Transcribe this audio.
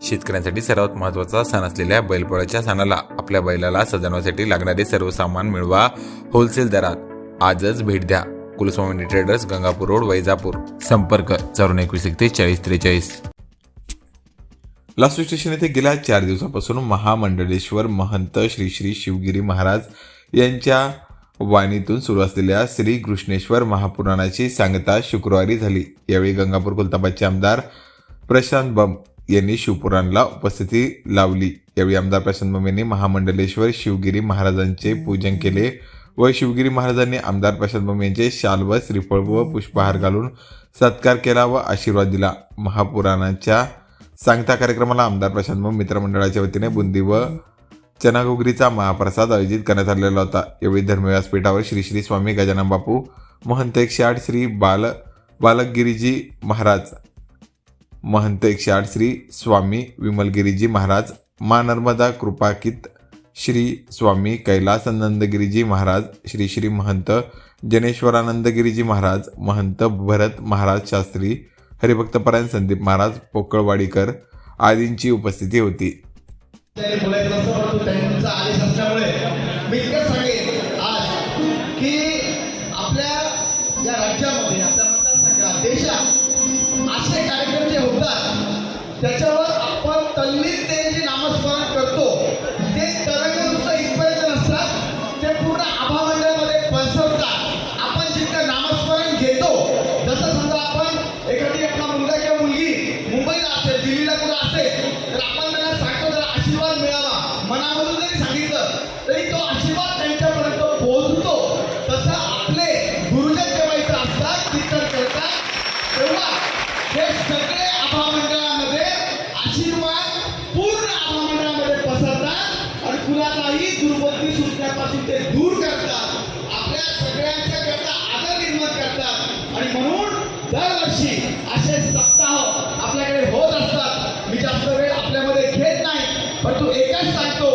शेतकऱ्यांसाठी सर्वात महत्त्वाचा सण असलेल्या बैलपोळ्याच्या सणाला आपल्या बैलाला सजवण्यासाठी लागणारे सर्व सामान मिळवा होलसेल दरात. आजच भेट द्या. Kulswami traders Gangapur road Vaijapur. संपर्क चौऱ्याण्णव एकवीस एकतीस चाळीस त्रेचाळीस. लासू स्टेशन येथे गेल्या चार दिवसापासून महामंडलेश्वर महंत श्री श्री शिवगिरी महाराज यांच्या वाणीतून सुरू असलेल्या श्री कृष्णेश्वर महापुराणाची सांगता शुक्रवारी झाली. यावेळी गंगापूर कुलताबादचे आमदार प्रशांत बम यांनी शिवपुराणला उपस्थिती लावली. यावेळी आमदार प्रशांत बम यांनी महामंडलेश्वर शिवगिरी महाराजांचे पूजन केले व शिवगिरी महाराजांनी आमदार प्रशांत बम यांचे शाल व श्रीफळ व पुष्पहार घालून सत्कार केला व आशीर्वाद दिला. महापुराणाच्या सांगता कार्यक्रमाला आमदार प्रशांत बम मित्रमंडळाच्या वतीने बुंदी व चनागोगरीचा महाप्रसाद आयोजित करण्यात आलेला होता. यावेळी धर्मव्यासपीठावर श्री श्री स्वामी गजानन बापू महंत एकशे आठ श्री बाल बालकगिरीजी महाराज महंत एकशे आठ श्री स्वामी विमलगिरीजी महाराज मा नर्मदा कृपाकित श्री स्वामी कैलासानंदगिरीजी महाराज श्री श्री महंत जनेश्वरानंदगिरीजी महाराज महंत भरत महाराज शास्त्री हरिभक्तपरायण संदीप महाराज पोकळवाडीकर आदींची उपस्थिती होती. त्याच्यावर आपण तल्लीनतेने जे नामस्मरण करतो. ते तरंग नुसतं इथपर्यंत नसतात. ते पूर्ण आभामंडळामध्ये पसरतात. आपण जितकं नामस्मरण घेतो जसं समजा आपण एखादी आपला मुलगा किंवा मुलगी मुंबईला असेल दिल्लीला कुठं असेल तर आपण त्यांना सांगतो जरा आशीर्वाद मिळावा. मनामधून जरी सांगितलं तरी तो आशीर्वाद त्यांच्यापर्यंत आशीर्वाद पूर्ण आभामंडळामध्ये पसरतात आणि कुणालाही दुर्बुद्धी सुटण्यापासून ते दूर करतात. आपल्या सगळ्यांच्या करता आदर निर्माण करतात. आणि म्हणून दरवर्षी असे सप्ताह आपल्याकडे होत असतात. मी जास्त वेळ आपल्यामध्ये घेत नाही परंतु एकच सांगतो